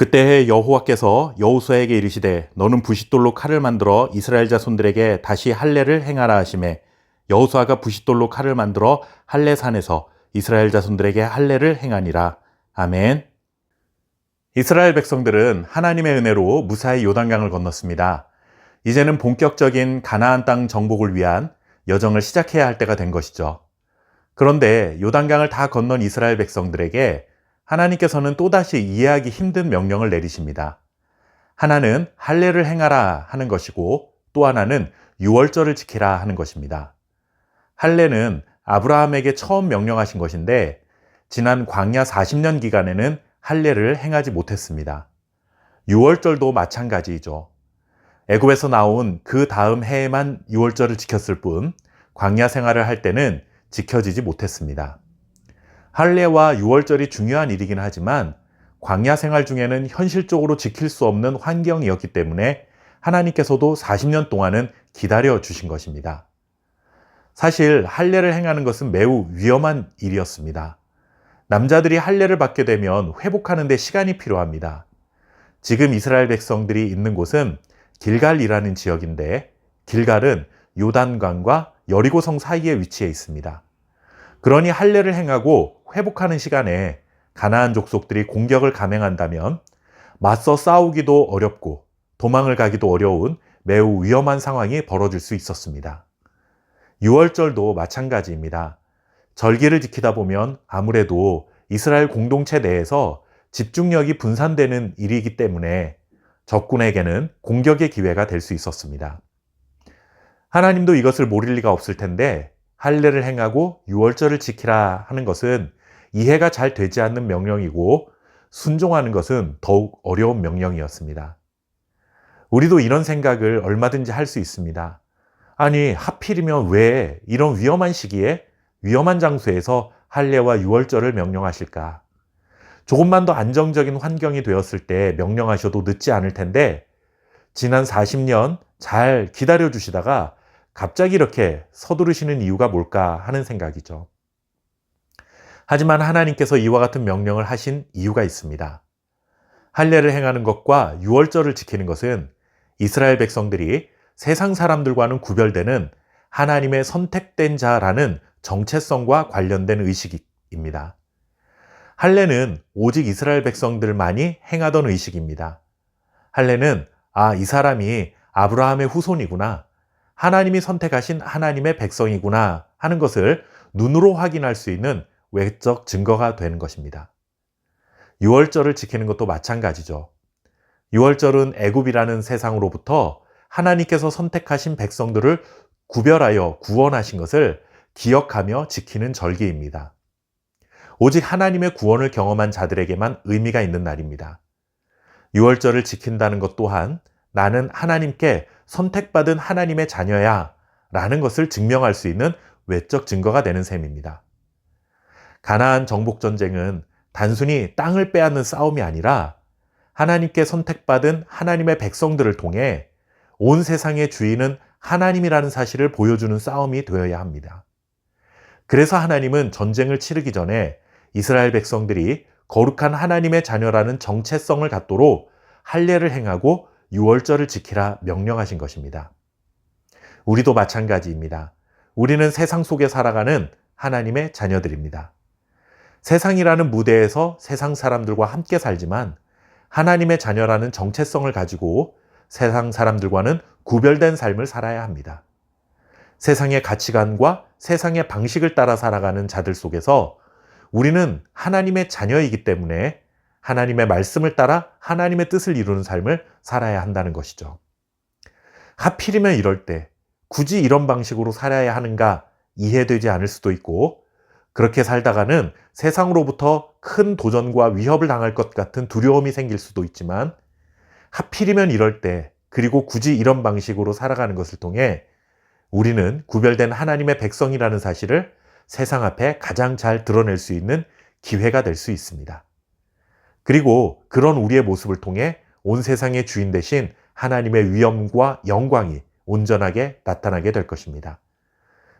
그때 여호와께서 여호수아에게 이르시되 너는 부싯돌로 칼을 만들어 이스라엘 자손들에게 다시 할례를 행하라 하심에 여호수아가 부싯돌로 칼을 만들어 할례산에서 이스라엘 자손들에게 할례를 행하니라. 아멘. 이스라엘 백성들은 하나님의 은혜로 무사히 요단강을 건넜습니다. 이제는 본격적인 가나안 땅 정복을 위한 여정을 시작해야 할 때가 된 것이죠. 그런데 요단강을 다 건넌 이스라엘 백성들에게 하나님께서는 또다시 이해하기 힘든 명령을 내리십니다. 하나는 할례를 행하라 하는 것이고 또 하나는 유월절을 지키라 하는 것입니다. 할례는 아브라함에게 처음 명령하신 것인데 지난 광야 40년 기간에는 할례를 행하지 못했습니다. 유월절도 마찬가지이죠. 애굽에서 나온 그 다음 해에만 유월절을 지켰을 뿐 광야 생활을 할 때는 지켜지지 못했습니다. 할례와 유월절이 중요한 일이긴 하지만 광야 생활 중에는 현실적으로 지킬 수 없는 환경이었기 때문에 하나님께서도 40년 동안은 기다려 주신 것입니다. 사실 할례를 행하는 것은 매우 위험한 일이었습니다. 남자들이 할례를 받게 되면 회복하는 데 시간이 필요합니다. 지금 이스라엘 백성들이 있는 곳은 길갈이라는 지역인데 길갈은 요단강과 여리고성 사이에 위치해 있습니다. 그러니 할례를 행하고 회복하는 시간에 가나안 족속들이 공격을 감행한다면 맞서 싸우기도 어렵고 도망을 가기도 어려운 매우 위험한 상황이 벌어질 수 있었습니다. 6월절도 마찬가지입니다. 절기를 지키다 보면 아무래도 이스라엘 공동체 내에서 집중력이 분산되는 일이기 때문에 적군에게는 공격의 기회가 될 수 있었습니다. 하나님도 이것을 모를 리가 없을 텐데 할례를 행하고 유월절을 지키라 하는 것은 이해가 잘 되지 않는 명령이고 순종하는 것은 더욱 어려운 명령이었습니다. 우리도 이런 생각을 얼마든지 할 수 있습니다. 아니, 하필이면 왜 이런 위험한 시기에 위험한 장소에서 할례와 유월절을 명령하실까? 조금만 더 안정적인 환경이 되었을 때 명령하셔도 늦지 않을 텐데 지난 40년 잘 기다려 주시다가 갑자기 이렇게 서두르시는 이유가 뭘까 하는 생각이죠. 하지만 하나님께서 이와 같은 명령을 하신 이유가 있습니다. 할례를 행하는 것과 유월절을 지키는 것은 이스라엘 백성들이 세상 사람들과는 구별되는 하나님의 선택된 자라는 정체성과 관련된 의식입니다. 할례는 오직 이스라엘 백성들만이 행하던 의식입니다. 할례는 아, 이 사람이 아브라함의 후손이구나. 하나님이 선택하신 하나님의 백성이구나 하는 것을 눈으로 확인할 수 있는 외적 증거가 되는 것입니다. 유월절을 지키는 것도 마찬가지죠. 유월절은 애굽이라는 세상으로부터 하나님께서 선택하신 백성들을 구별하여 구원하신 것을 기억하며 지키는 절기입니다. 오직 하나님의 구원을 경험한 자들에게만 의미가 있는 날입니다. 유월절을 지킨다는 것 또한 나는 하나님께 선택받은 하나님의 자녀야 라는 것을 증명할 수 있는 외적 증거가 되는 셈입니다. 가나안 정복 전쟁은 단순히 땅을 빼앗는 싸움이 아니라 하나님께 선택받은 하나님의 백성들을 통해 온 세상의 주인은 하나님이라는 사실을 보여주는 싸움이 되어야 합니다. 그래서 하나님은 전쟁을 치르기 전에 이스라엘 백성들이 거룩한 하나님의 자녀라는 정체성을 갖도록 할례를 행하고 유월절을 지키라 명령하신 것입니다. 우리도 마찬가지입니다. 우리는 세상 속에 살아가는 하나님의 자녀들입니다. 세상이라는 무대에서 세상 사람들과 함께 살지만 하나님의 자녀라는 정체성을 가지고 세상 사람들과는 구별된 삶을 살아야 합니다. 세상의 가치관과 세상의 방식을 따라 살아가는 자들 속에서 우리는 하나님의 자녀이기 때문에 하나님의 말씀을 따라 하나님의 뜻을 이루는 삶을 살아야 한다는 것이죠. 하필이면 이럴 때 굳이 이런 방식으로 살아야 하는가 이해되지 않을 수도 있고 그렇게 살다가는 세상으로부터 큰 도전과 위협을 당할 것 같은 두려움이 생길 수도 있지만 하필이면 이럴 때 그리고 굳이 이런 방식으로 살아가는 것을 통해 우리는 구별된 하나님의 백성이라는 사실을 세상 앞에 가장 잘 드러낼 수 있는 기회가 될 수 있습니다. 그리고 그런 우리의 모습을 통해 온 세상의 주인 대신 하나님의 위엄과 영광이 온전하게 나타나게 될 것입니다.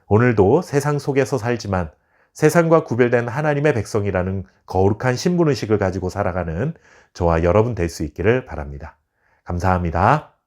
오늘도 세상 속에서 살지만 세상과 구별된 하나님의 백성이라는 거룩한 신분의식을 가지고 살아가는 저와 여러분 될 수 있기를 바랍니다. 감사합니다.